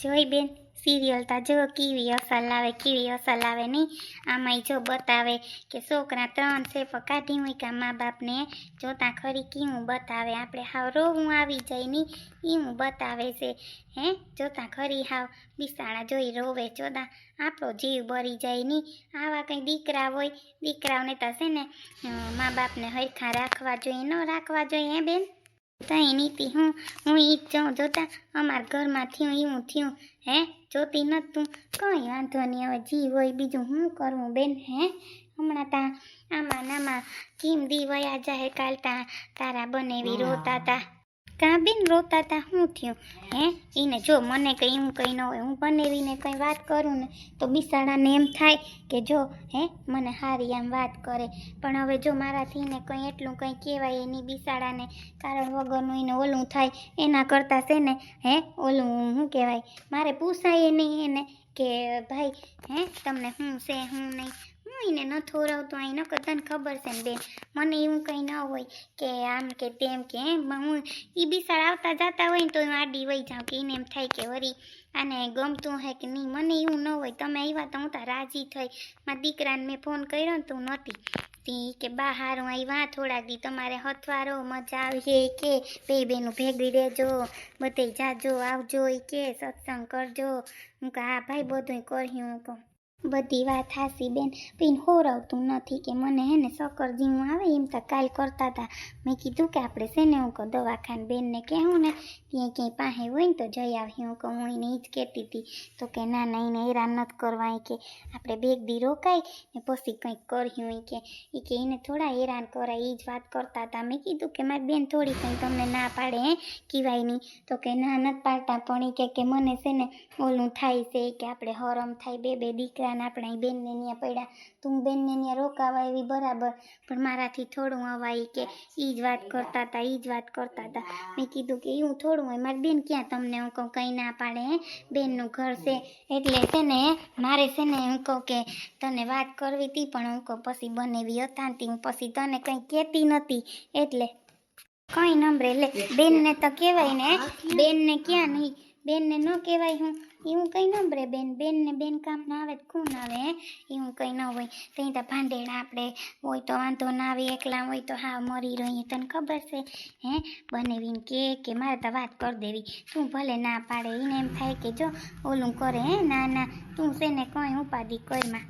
જોઈ બેન સિરિયલ તા જો કેવી અસર લાવે કેવી અસર લાવે નહીં આમાંય જો બતાવે કે છોકરા ત્રણ પણ કાઢી મૂક્યા મા બાપને, જોતા ખરી કેવું બતાવે. આપણે હાવ રોવું આવી જાય નહીં એવું બતાવે છે. હે? જોતા ખરી હાવ બિસાણા જોઈ રોવે. જોતા આપણો જીવ બળી જાય નહીં આવા કંઈ દીકરા હોય, દીકરાઓને તો છે ને મા બાપને હરખા રાખવા જોઈએ, ન રાખવા જોઈએ, હે બેન? તઈ નીતિ હું હું ઈ જ જાઉં. જોતા અમારા ઘરમાં થયું એવું થયું હે? જોતી નતું કંઈ વાંધો નહીં હવે જી હોય બીજું હું કરવું બેન હે? હમણાં તા આમાં નામાં કેમ દી વયા જાય કાલ તા તારા બનેવી રોતા તા. કા બેન રોતા હતા શું થયું? હે? એને જો મને કંઈ એવું કંઈ ન હોય, હું બનેવીને કંઈ વાત કરું ને, તો બિસાડાને એમ થાય કે જો, હે? મને હારી આમ વાત કરે. પણ હવે જો મારાથી ને કંઈ એટલું કંઈ કહેવાય એની બિસાડાને, કારણ વગરનું એને ઓલું થાય. એના કરતાં છે ને, હે? ઓલું શું કહેવાય? મારે પૂછાય નહીં એને કે, ભાઈ, હે? તમને શું છે શું નહીં? હું એને ન થોરાવતો અહીં ન તને ખબર છે ને બેન. મને એવું કંઈ ન હોય કે આમ કે તેમ કે એમ. હું એ બિસાડ આવતા જતા હોય ને તો હું આડી વહી જાઉં કે એને એમ થાય કે વરી આને ગમતું હે કે નહીં. મને એવું ન હોય. તમે આવ્યા તો હું તો રાજી થઈ. મારા દીકરાને મેં ફોન કર્યો ને તું નહોતી. તી કે બહાર હું આવ્યા થોડાક દી. તમારે હથવારો મજા આવશે કે? બે બેનું ભેગી રહેજો બધે જાજો, આવજો કે, સત્સંગ કરજો. હું કે હા ભાઈ બધું કર્યું. હું કહું બધી વાત હાસી બેન. પીન હોરવતું નથી કે મને હે ને સકર જેવું આવે, એમ તો કાલ કરતા હતા મેં કીધું કે આપણે છે હું કહું દવાખાને બેનને કહેવું ને, ત્યાં ક્યાંય પાસે હોય ને તો જઈ આવી. હું કહું, હું એને એ જ કહેતી હતી તો કે ના ના, એને હેરાન નથી કરવા ઈ કે આપણે બેગ દી રોકાય ને પછી કંઈક કર્યું કે. એ કે એને થોડા હેરાન કરાય એ જ વાત કરતા હતા મેં કીધું કે મારી બેન થોડી કંઈ તમને ના પાડે હે, કહેવાય નહીં. તો કે ના, નથી પાડતા, પણ એ કે મને છે ને ઓલું થાય છે કે આપણે હરમ થાય બે બે દીકરાને આપણે અહીં બેનને પડ્યા. તું બેનને ત્યાં રોકાવા એવી બરાબર. પણ મારાથી થોડું અવાય કે એ જ વાત કરતા હતા એ જ વાત કરતા હતા મેં કીધું કે હું થોડું હોય. મારી બેન ક્યાં તમને હું કહું કંઈ ના પાડે બેનનું ઘર છે એટલે છે ને મારે છે ને હું કહું કે તને વાત કરવી હતી પણ હું કહું પછી બનેવી હતા હું પછી તને કંઈ કહેતી નથી. એટલે કઈ નંબરે લે. બેનને તો કહેવાય ને. બેનને ક્યાં નહીં. બેનને ન કહેવાય હું. એવું કંઈ નંબરે બેન બેનને બેન કામ ના આવે કોણ આવે, હે? એવું કંઈ ન હોય. ત્યાં તો ભાંડેડા આપણે હોય તો વાંધો ના આવે, એકલા હોય તો હા મરી રહીએ. તને ખબર છે, હે? બનેવીને કે કે મારે તો વાત કરી દેવી. તું ભલે ના પાડે એને એમ થાય કે જો ઓલું કરે, હે? ના ના, તું છે ને કંઈ ઉપાધિ કરમાં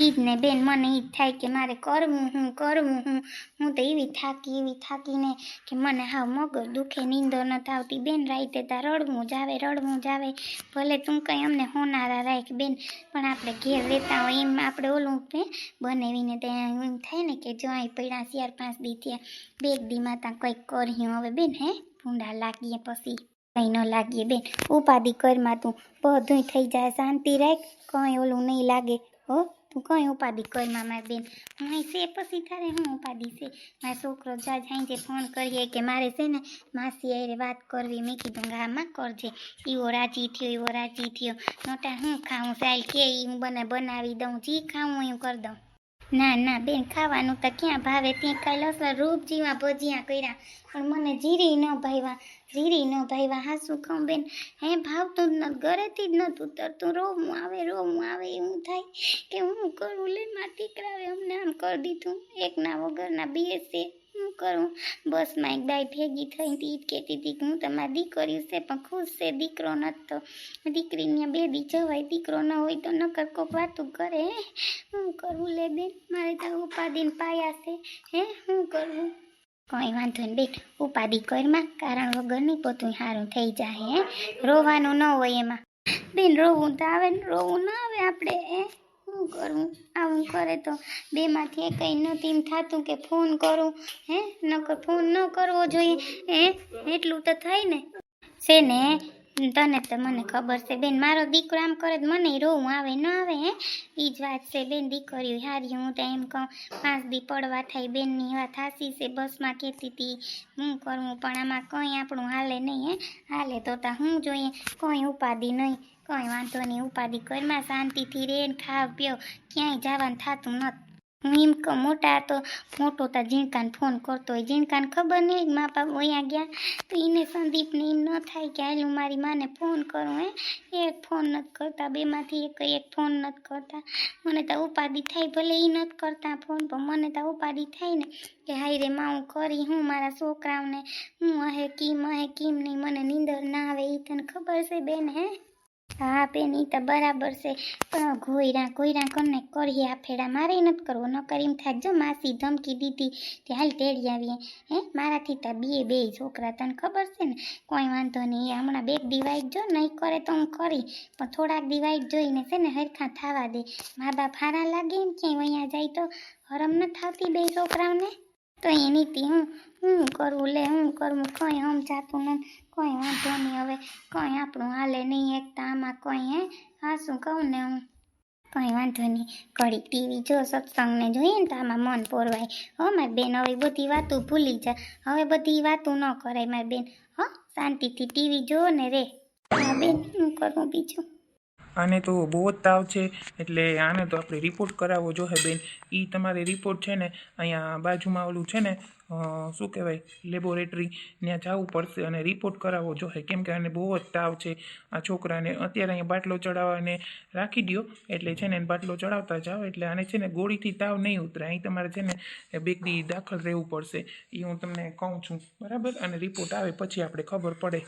ઈ જ ને બેન, મને ઈ જ થાય કે મારે કરવું, હું કરવું, હું હું તો એવી થાકી, એવી થાકીને કે મને હાવ મગજ દુખે, નીંદર નથી આવતી. બેન રાઈતે તા રડવું જ આવે, રડવું જ આવે. ભલે તું કંઈ અમને હોનારા રાખ, બેન, પણ આપણે ઘેર રહેતા હોય એમ આપણે ઓલું કે બનાવીને ત્યાં એમ થાય ને કે જો અહીં પડ્યા ચાર, પાંચ દી થયા. બે દી દીમાં ત્યાં કંઈક કર્યું હવે, બેન, હે? ભૂંડા લાગીએ પછી. કંઈ ન લાગીએ, બેન. ઉપાધિ કરમાં તું બધુંય થઈ જાય, શાંતિ રાખ. કંઈ ઓલું નહીં લાગે, હો? તું કઈ ઉપાધિ કર મારી બેન. હું છે, પછી તારે હું ઉપાધિ છે? મારો છોકરો જા જાય છે ફોન કરીએ કે મારે છે ને માસી હારે વાત કરવી, મેં કીધું કે કરજે. એવો રાજી થયો એવો રાજી થયો. નોટા હું ખાઉં સાહેબ કે હું બને બનાવી દઉં, જી ખાઉં હું કરી દઉં. ના ના, બેન, ખાવાનું તો ક્યાં ભાવે? ત્યાં કાંઈ લસણ રૂપ જીવા ભજીયા કર્યા. પણ મને જીરી ન ભાવ્યા, જીરી ન ભાવ્યા. હા, શું કહું બેન? હે, ભાવતું જ નથી ઘરેથી જ નહોતું ઉતરતું. રોવું આવે રોવું આવે, એવું થાય કે હું કરું? લે, મારા દીકરાએ અમને આમ કરી દીધું. એકના વગરના બે હું કરું? બસમાં એક બાઈ ભેગી થઈ ઈ જ હતી કે હું તમારી દીકરી છે, પણ ખુશ છે, દીકરો નતો. દીકરીને બે દી જવાય, દીકરો ન હોય તો નકર કોક વાતું કરે, હે? હું કરવું લે બેન? મારે તો ઉપાધિને પાયા છે, હે? હું કરવું કંઈ વાંધો નહીં બેન ઉપાધિ કરમાં કારણ વગર નહીં પોતું સારું થઈ જાય, હે? રોવાનું ન હોય એમાં. બેન, રોવું તો આવે ને, રોવું ના આવે આપણે, હે? શું કરું? આવું કરે તો બેમાંથી કંઈ નથી એમ થતું કે ફોન કરું, હે? નકર ફોન ન કરવો જોઈએ, હે? એટલું તો થાય ને. છે ને, તને તો મને ખબર છે બેન, મારો દીકરો આમ કરે તો મને રોવું આવે, ન આવે, હે? એ જ વાત છે બેન, દીકરીઓ હારી, હું તો એમ કહું, પાંચ દી પડવા થાય, બેનની વાત હાસી છે, બસમાં કહેતી હતી હું કરવું પણ આમાં કંઈ આપણું હાલે નહીં, હે? હાલે તો તા હું જોઈએ, કંઈ ઉપાધિ નહીં. કંઈ વાંધો નહીં, ઉપાધિ ઘરમાં શાંતિથી રે ને ખાવ પીઓ ક્યાંય જવાનું થતું નથી હું એમ કહું, મોટા તો મોટો તા જીણકાને ફોન કરતો હોય. ઝીણકાને ખબર નહીં, મા બાપ અહીંયા ગયા. તો એને સંદીપને એમ ન થાય કે હાલ હું મારી માને ફોન કરું, હે. એક ફોન નથી કરતા, બેમાંથી એક એક ફોન નથી કરતા. મને તો ઉપાધિ થાય, ભલે એ નથી કરતા ફોન પણ મને તો ઉપાધિ થાય ને કે હાય રે માં, હું કરી, હું મારા છોકરાઓને હું અહે, કીમ અહે, કીમ નહીં, મને નીંદર ના આવે એ તને ખબર છે બેન, હે? હા બેન એ તો બરાબર છે. પણ ઘોયરા ઘોયરા કોને કરીએ? આ ફેડા મારે નથી કરવો. ન કરી એમ થાય. જો માસી ધમકી દીધી તે હાલ તેડી આવીએ. હે? મારાથી તો બે બે છોકરા તને ખબર છે ને? કોઈ વાંધો નહીં. હમણાં બે દિવાઈટ જો નહીં કરે તો હું કરી. પણ થોડાક દિવાઈટ જોઈને છે ને હરખા થવા દે. મા બાપ હારા લાગે ને ક્યાંય અહીંયા જાય તો? હરમ ન થતી બે છોકરાઓને? તો એની તી હું હું કરવું લે, હું કરવું, કંઈ સમજાતું નથી, કોઈ વાંધો નહીં હવે, કંઈ આપણું હાલે નહીં એકતા, આમાં કોઈ હે? હા, શું કહું ને હું? કંઈ વાંધો નહીં. ઘડી ટીવી જો સત્સંગને જોઈએ ને તો આમાં મન પોરવાય. હો, મારી બેન, હવે બધી વાતો ભૂલી જા. હવે બધી વાતો ન કરાય, મારી બેન. હો, શાંતિથી ટીવી જો ને રે. હા, બેન, હું કરવું બીજું? આને તો બહુ જ તાવ છે. એટલે આને તો આપણે રિપોર્ટ કરાવવો જોઈએ બેન. એ તમારે રિપોર્ટ છે ને, અહીંયા બાજુમાં ઓલું છે ને શું કહેવાય લેબોરેટરી ત્યાં જવું પડશે અને રિપોર્ટ કરાવવો જોઈએ કેમ કે આને બહુ જ તાવ છે. આ છોકરાને અત્યારે અહીંયા બાટલો ચડાવવાને રાખી દ્યો. એટલે છે ને બાટલો ચડાવતા જાઓ. એટલે આને છે ને ગોળીથી તાવ નહીં ઉતરે. અહીં તમારે છે ને બે દી દાખલ રહેવું પડશે. એ હું તમને કહું છું. બરાબર? અને રિપોર્ટ આવે પછી આપણે ખબર પડે.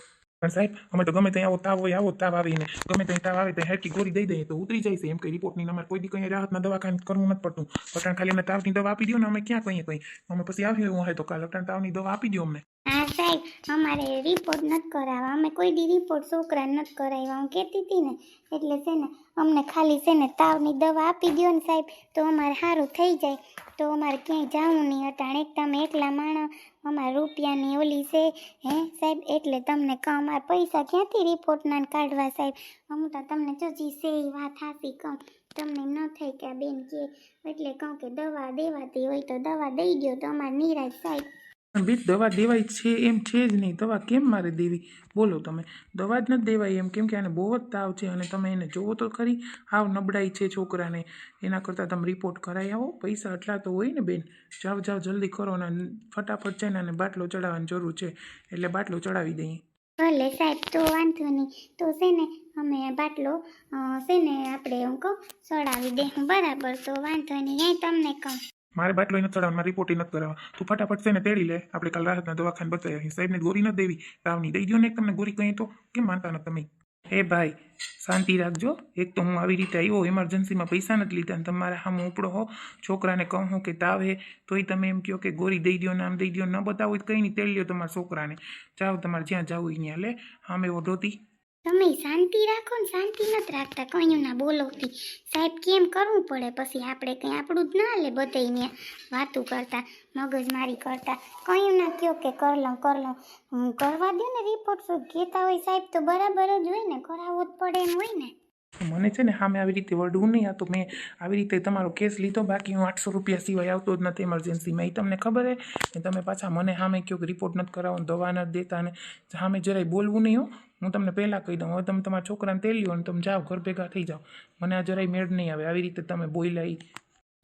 પણ સાહેબ અમે તો ગમે ત્યાં આવો તાવ હોય આવો તાવ આવીને ગમે ત્યાં તાવ આવે ત્યાં હેરકી ગોળી દઈ દઈએ તો ઉતરી જાય છે એમ કઈ રિપોર્ટની અમારે કોઈ દી કંઈ રાહતના દવાખાને કરવું નથી પડતું અટાણ ખાલી અમને તાવની દવા આપી દો ને અમે ક્યાં કહીએ કંઈ અમે પછી આવ્યું એવું હોય તો કાલ અટાણ તાવની દવા આપી દો અમને હા સાહેબ અમારે રિપોર્ટ નથી કરાવવા અમે કોઈ દી રિપોર્ટ છોકરા નથી કરાવ્યા હું કહેતી હતી ને એટલે છે ને અમને ખાલી છે ને તાવની દવા આપી દો ને સાહેબ તો અમારે સારું થઈ જાય તો અમારે ક્યાંય જવું નહીં અટાણે એક તમે એકલા માણસ અમારે રૂપિયાની ઓલી છે, હે સાહેબ? એટલે તમને કહું અમારા પૈસા ક્યાંથી રિપોર્ટના કાઢવા સાહેબ? હું તો તમને જો જી છે એ વાત હાસી કહું તમને ન થાય કે આ બેન કે, એટલે કહું કે દવા દેવાતી હોય તો દવા દઈ ગયો તો અમારે નિરાશ સાહેબ પણ બેન દવા દેવાય છે એમ છે જ નહીં. દવા કેમ મારે દેવી? બોલો તમે. દવા જ નથી દેવાય એમ. કેમ કે આને બહુ જ તાવ છે અને તમે એને જોવો તો ખરી. હાવ નબળાઈ છે છોકરાને. એના કરતાં તમે રિપોર્ટ કરાવી આવો. પૈસા એટલા તો હોય ને બેન. જાઓ જાઓ જલ્દી કરો ને ફટાફટ છે ને આને બાટલો ચડાવવાની જરૂર છે. એટલે બાટલો ચડાવી દઈએ. ભલે સાહેબ, તો વાંધો નહીં. તો છે ને અમે બાટલો છે ને આપણે હું કહું ચડાવી દે. બરાબર, તો વાંધો નહીં. અહીં તમને કહું. મારે બાટલો નથી ચડાવવાનો રિપોર્ટ નથી કરાવવા તું ફટાફટ છે ને તેડી લે. આપણે કાલ રાહતના દવાખાને બતાવી આવીએ સાહેબને ગોરી નથી દેવી. તાવની દઈ દો ને તમને ગોરી કહીએ તો. કેમ માનતા નથી તમે? હે ભાઈ, શાંતિ રાખજો. એક તો હું આવી રીતે આવ્યો ઇમરજન્સીમાં પૈસા નથી લીધા અને તમારા સામે ઉપડો હો. છોકરાને કહું હું કે તાવ હે તોય તમે એમ કહો કે ગોરી દઈ દો નામ દઈ દો ન બતાવો કંઈ નહીં તેડી લ્યો તમારા છોકરાને. જાઓ તમારે જ્યાં જવું ત્યાં લે. આમ એવો ધોતી તમે શાંતિ રાખો ને શાંતિ નથી રાખતા, કંઈ ના બોલવતી. સાહેબ, કેમ કરવું પડે? પછી આપણે કંઈ આપણું જ ના લે બધાને વાતું કરતા મગજમારી કરતા. કંઈ ના કહો કે કર લઉં કર લઉં. હું કરવા દો ને રિપોર્ટ શું કહેતા હોય સાહેબ તો બરાબર જ હોય ને, કરાવવો જ પડે એમ હોય ને. મને છે ને સામે આવી રીતે વળવું નહીં. આ તો મેં આવી રીતે તમારો કેસ લીધો. બાકી હું આઠસો રૂપિયા સિવાય આવતો જ નથી ઇમરજન્સીમાં એ તમને ખબર હે ને તમે પાછા મને સામે કહો કે રિપોર્ટ નથી કરાવો દવા નથી દેતા ને સામે જરાય બોલવું નહીં હો. હું તમને પહેલાં કહી દઉં. હવે તમે તમારા છોકરાને તેલ્યો અને તમે જાઓ, ઘર ભેગા થઈ જાઓ. મને આ જરાય મેળ નહીં આવે. આવી રીતે તમે બોલાય.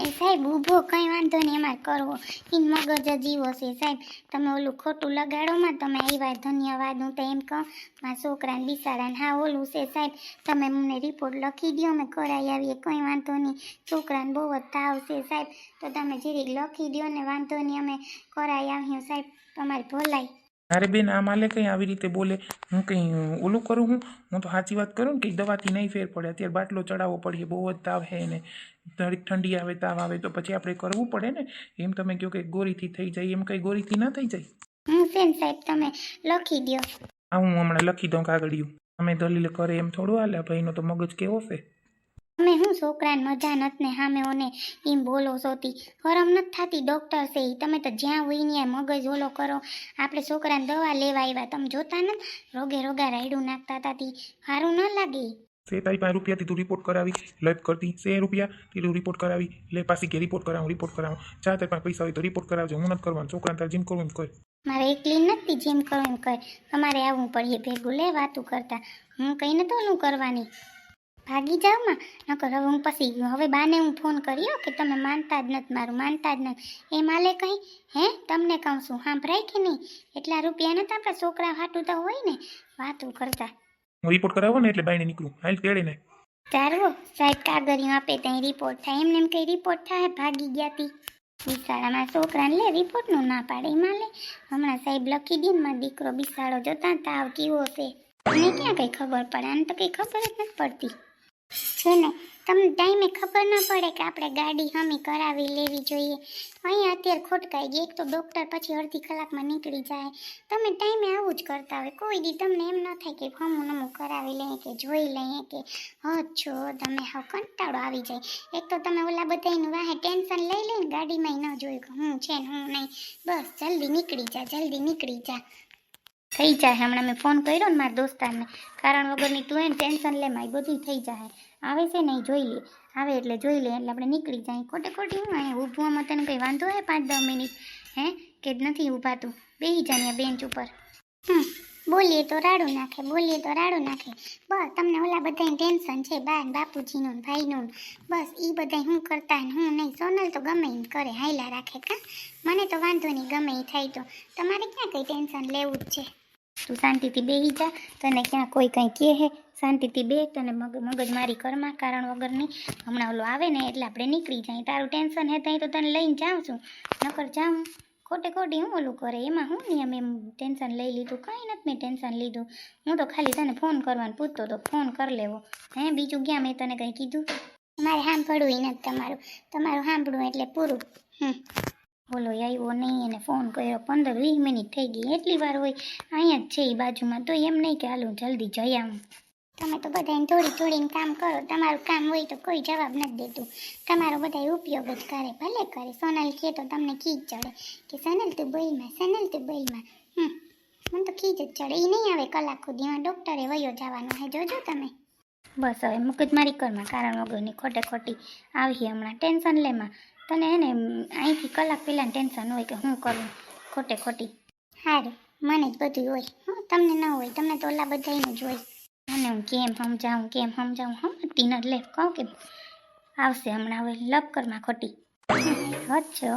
એ સાહેબ, ઊભો, કંઈ વાંધો નહીં અમારે કરવો. ઇન મગજ જીવો છે, સાહેબ. તમે ઓલું ખોટું લગાડોમાં તમે આવ્યા ધન્યવાદ, હું તો એમ કહું, મારા છોકરાને બિસારાને હા, ઓલું છે, સાહેબ. તમે મને રિપોર્ટ લખી દો અમે કરાવી આવીએ, કંઈ વાંધો નહીં. છોકરાને બહુ જ તાવ છે, સાહેબ. તો તમે જરીક લખી દો ને, વાંધો નહીં, અમે કરાવી આવીએ, સાહેબ. તમારી ભલાઈ. અરે બેન આ માલે કંઈ આવી રીતે બોલે? હું કંઈ ઓલું કરું હું? હું તો સાચી વાત કરું ને કે દવાથી નહીં ફેર પડે. અત્યારે બાટલો ચડાવવો પડે બહુ જ તાવ હે ને થોડીક ઠંડી આવે તાવ આવે તો પછી આપણે કરવું પડે ને? એમ તમે કહો કે ગોરીથી થઈ જાય એમ કંઈ ગોરીથી ના થઈ જાય? હું સાહેબ તમે લખી દો આ હું હમણાં લખી દઉં કાગળિયું. અમે દલીલ કરે એમ થોડું હાલે ભાઈનો તો મગજ કેવો છે? તમે હું છોકરાને મજા નથી ને સામે ઓને એમ બોલો સોતી. હરમ નથી થતી ડૉક્ટર છે એ તમે તો જ્યાં હોય ત્યાં મગજ ઓલો કરો. આપણે છોકરાને દવા લેવા આવ્યા તમે જોતા નથી? રોગે રોગા રાયડું નાખતા હતા તી. સારું ન લાગે. સે તારી પાસે રૂપિયાથી તું રિપોર્ટ કરાવી. લપ કરતી સે રૂપિયા. થી તું રિપોર્ટ કરાવી. લે પાછી કે રિપોર્ટ કરાવું રિપોર્ટ કરાવું. ચા તારી પાસે પૈસા હોય તો રિપોર્ટ કરાવજો. હું નથી કરવાનું. છોકરાને તારે જીમ કરવું એમ કર. મારે એકલી નથી જેમ કરો એમ કહે તમારે આવવું પડીએ ભેગું. લે વાતું કરતા. હું કંઈ નતો ઓલું કરવાની. ભાગી જાવમાં? નકર હવે હું પછી હવે બાને હું ફોન કર્યો કે તમે માનતા જ નથી મારું માનતા જ નથી. એ માલે કહી હે? તમને કહું છું સાંભળાય કે નહીં? એટલા રૂપિયા નથી આપણા છોકરા હાટું તો હોય ને? વાતું કરતા. હું રિપોર્ટ કરાવો ને એટલે બાઈને નીકળું. હાલ તેડીને. ચારવો સાહેબ કાગળિયું આપે ત્યાં રિપોર્ટ થાય. એમને એમ કઈ રિપોર્ટ થાય? ભાગી ગયા તી. બિસાડામાં છોકરાને લે રિપોર્ટનું ના પાડે એમાં લે હમણાં સાહેબ લખી દે ને મારો દીકરો બિસાડો જોતા તાવ કેવો છે. મને ક્યાં કઈ ખબર પડે? આને તો કઈ ખબર જ નથી પડતી. છે ને, તમને ટાઈમે ખબર ના પડે કે આપણે ગાડી હમી કરાવી લેવી જોઈએ. અહીંયા અત્યારે ખોટકાઈ ગઈ. એક તો ડૉક્ટર પછી અડધી કલાકમાં નીકળી જાય. તમે ટાઈમે આવું જ કરતા હોય. કોઈ દી તમને એમ ન થાય કે ફમું નમું કરાવી લઈએ કે જોઈ લઈએ કે અચ્છો તમે હા કંટાળો આવી જાય. એક તો તમે ઓલા બધાનું વાહે ટેન્શન લઈ લઈને ગાડીમાં ન જોયું કે હું છે ને હું નહીં. બસ, જલ્દી નીકળી જા, જલ્દી નીકળી જા. થઈ જાય. હમણાં મેં ફોન કર્યો ને મારા દોસ્તારને. કારણ વગરની તું એને ટેન્શન લે, મારી બધું થઈ જાય. આવે છે નહીં જોઈ લે. આવે એટલે જોઈ લે, એટલે આપણે નીકળી જાય. ખોટે ખોટી હું અહીંયા ઊભવામાં તને કંઈ વાંધો હે પાંચ દસ મિનિટ? હે? કે નથી ઊભાતું? બેસી જાય બેન્ચ ઉપર. હમ, બોલીએ તો રાડું નાખે, બોલીએ તો રાડું નાખે. બસ, તમને ઓલા બધાને ટેન્શન છે, બા બાપુજીનું ભાઈનું બસ એ બધાય હું કરતા હું નહીં. સોનલ તો ગમે એમ કરે, હાયલા રાખે કા? મને તો વાંધો નહીં ગમે એ થાય તો. તમારે ક્યાં કંઈ ટેન્શન લેવું જ છે? તું શાંતિથી બેસી જા. તને ક્યાં કોઈ કંઈ કહે હે? શાંતિથી બે તને મગ, મગજ મારી કરમાં કારણ વગરની. હમણાં ઓલો આવે ને એટલે આપણે નીકળી જાય. તારું ટેન્શન હે ત્યાં તો તને લઈને જાઉં છું. નકર જાઉં. ખોટે ખોટી હું ઓલું કરે? એમાં હું નિયમ એમ ટેન્શન લઈ લીધું? કંઈ નથી મેં ટેન્શન લીધું. હું તો ખાલી તને ફોન કરવાનું પૂછતો તો ફોન કરી લેવો. હે, બીજું ક્યાં મેં તને કંઈ કીધું? મારે સાંભળવું નથી તમારું. તમારું સાંભળવું એટલે પૂરું. હમ. બોલો આવ્યો નહીં, એને ફોન કર્યો. પંદર વીસ મિનિટ થઈ ગઈ. એટલી વાર હોય, અહીંયા જ છે એ બાજુમાં. તો એમ નહીં કે હાલું, જલ્દી જઈ આવું. તમે તો બધાને થોડી થોડીને કામ કરો. તમારું કામ હોય તો કોઈ જવાબ નથી દેતું. તમારો બધા ઉપયોગ જ કરે, ભલે કરે. સોનલ કહે તો તમને ખીજ ચડે. કે સોનલ તું બોઈમાં સોનલ તું બોઈમાં હમ, મને તો ખીજ જ ચડે. એ નહીં આવે કલાક સુધીમાં ડૉક્ટરે વયો જવાનું હે. જોજો તમે. બસ હવે મગજમારી કરમાં કારણ વગરની ખોટે ખોટી આવી હમણાં. ટેન્શન લેમાં. તને એને અહીંથી કલાક પહેલાં ટેન્શન હોય કે હું કરું? ખોટે ખોટી. સારું મને જ બધું હોય. હં, તમને ન હોય તમને તો ઓલા બધાને જ હોય. મને હું કેમ સમજાવું કેમ સમજાવું? હમ ન લે. કહું કે આવશે હમણાં હવે લપ ખોટી. હચ્છો